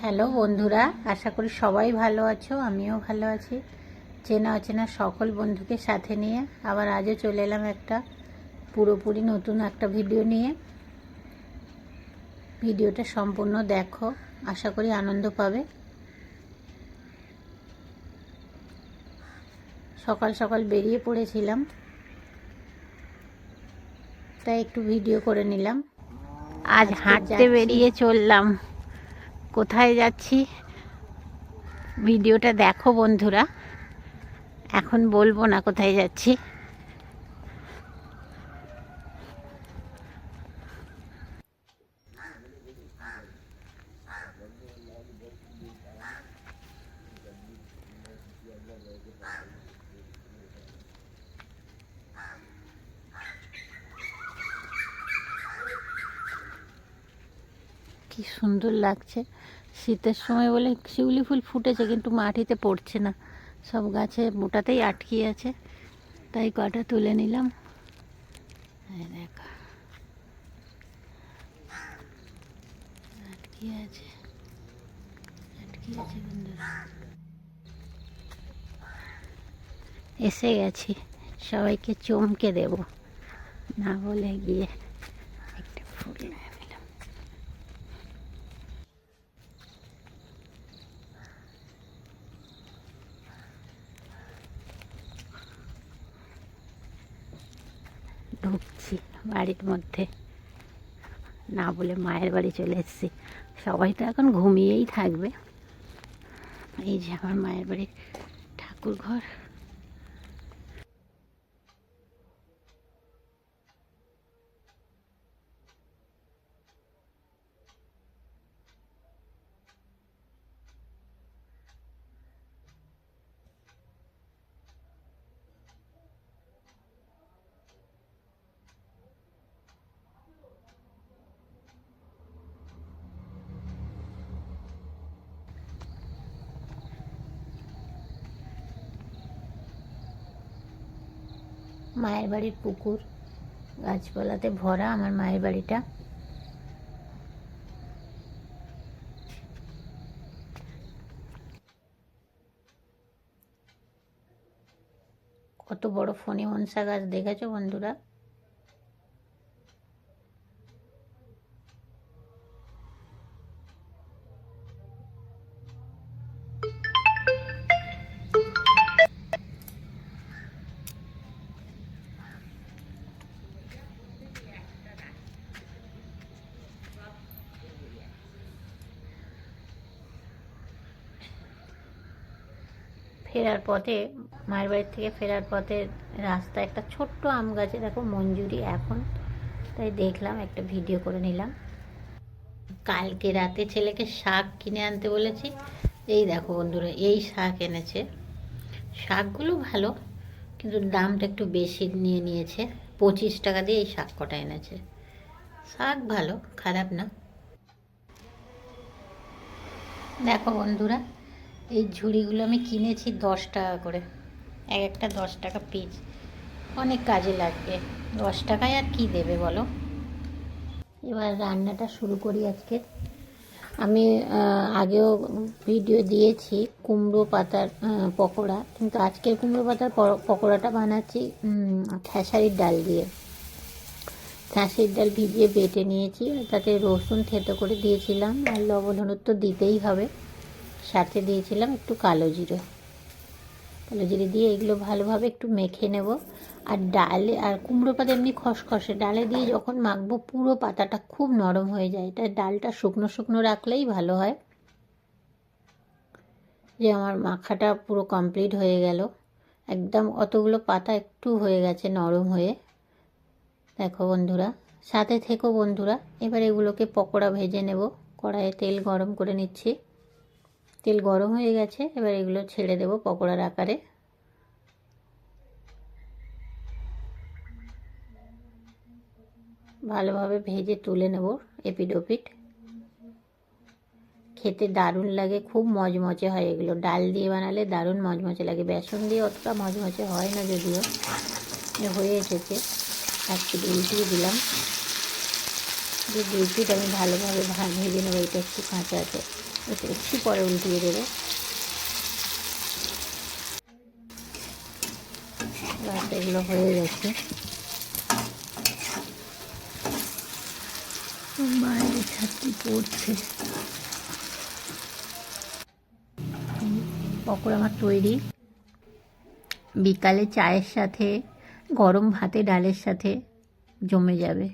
Hello বন্ধুরা আশা করি সবাই ভালো আছো আমিও ভালো আছি। চেনা অচেনা সকল বন্ধুকে সাথে নিয়ে আবার আজও চলে এলাম একটা পুরোপুরি নতুন একটা ভিডিও নিয়ে। ভিডিওটা সম্পূর্ণ দেখো আশা করি আনন্দ পাবে। সকাল সকাল বেরিয়ে পড়েছিলাম তাই একটু ভিডিও করে নিলাম। আজ হাঁটতে বেরিয়ে চললাম। কোথায় যাচ্ছি? ভিডিওটা দেখো বন্ধুরা। এখন বলব না কোথায় যাচ্ছি। কি সুন্দর লাগছে। শীতের সময় বলে শিউলি ফুল ফুটেছে, কিন্তু মাটিতে পড়ছে না। সব গাছে মোটাতেই আটকে আছে। তাই কটা তুলে নিলাম। দেখো। আছে। এসে গেছি। সবাইকে চমকে দেব। না বলে গিয়ে একটা ফুল ঢুকছি বাড়ির মধ্যে। না বলে মায়ের বাড়ি চলে এসেছি। সবাই তো এখন ঘুমিয়েই থাকবে। এই যে আমার মায়ের বাড়ির ঠাকুর ঘর মায়ের বাড়ির পুকুর, গাছপালাতে ভরা আমার মায়ের বাড়িটা। কত বড় ফণি মনসা গাছ দেখেছ বন্ধুরা? ফেরার পথে, মায়ের বাড়ির থেকে ফেরার পথে রাস্তা একটা ছোট্ট আম গাছে, দেখো মঞ্জুরি এখন। তাই দেখলাম, একটা ভিডিও করে নিলাম। কালকে রাতে ছেলেকে শাক কিনে আনতে বলেছি। এই দেখো বন্ধুরা, এই শাক এনেছে। শাকগুলো ভালো, কিন্তু দামটা একটু বেশি নিয়ে নিয়েছে। পঁচিশ টাকা দিয়ে এই শাক কটা এনেছে। শাক ভালো, খারাপ না। দেখো বন্ধুরা এই ঝুড়িগুলো আমি কিনেছি দশ টাকা করে। এক একটা দশ টাকা পিস অনেক কাজে লাগবে। দশ টাকায় আর কি দেবে বলো? এবার রান্নাটা শুরু করি আজকে। আমি আগেও ভিডিও দিয়েছি কুমড়ো পাতার পকোড়া। কিন্তু আজকের কুমড়ো পাতার পকোড়াটা বানাচ্ছি খেসারির ডাল দিয়ে। খাসির ডাল ভিজিয়ে বেটে নিয়েছি। তাতে রসুন থেতো করে দিয়েছিলাম। আর লবণ হলুদ তো দিতেই হবে। সাথে দিয়েছিলাম একটু কালো জিরে। কালো জিরে দিয়ে এগুলো ভালোভাবে একটু মেখে নেব। আর ডালে, আর কুমড়ো পাতা এমনি খসখসে। ডালে দিয়ে যখন মাখবো, পুরো পাতাটা খুব নরম হয়ে যায়। এটা ডালটা শুকনো শুকনো রাখলেই ভালো হয়। যে আমার মাখাটা পুরো কমপ্লিট হয়ে গেল। একদম অতগুলো পাতা একটু হয়ে গেছে নরম হয়ে। দেখো বন্ধুরা, সাথে থেকো বন্ধুরা। এবার এগুলোকে পকোড়া ভেজে নেব। কড়াইয়ে তেল গরম করে নিচ্ছি। তেল গরম হয়ে গেছে, এবার এগুলো ছেড়ে দেব পকোড়ার আকারে। ভালোভাবে ভেজে তুলে নেব এপিড ওপিড খেতে দারুণ লাগে, খুব মজমচে হয় এগুলো। ডাল দিয়ে বানালে দারুণ মজমচে লাগে। বেসন দিয়ে অতটা মজমচে হয় না যদিও হয়ে এসেছে। একটু উল্টিয়ে দিলাম। যে দুই আমি ভালোভাবে ভেজে নেব, এটা একটু কাঁচা আছে। একটু পরে উল্টিয়ে দেবো। এগুলো হয়ে গেছে। বাইরে ছাত্রী পড়ছে। পকোড়া আমার তৈরি। বিকালে চায়ের সাথে, গরম ভাতে, ডালের সাথে জমে যাবে।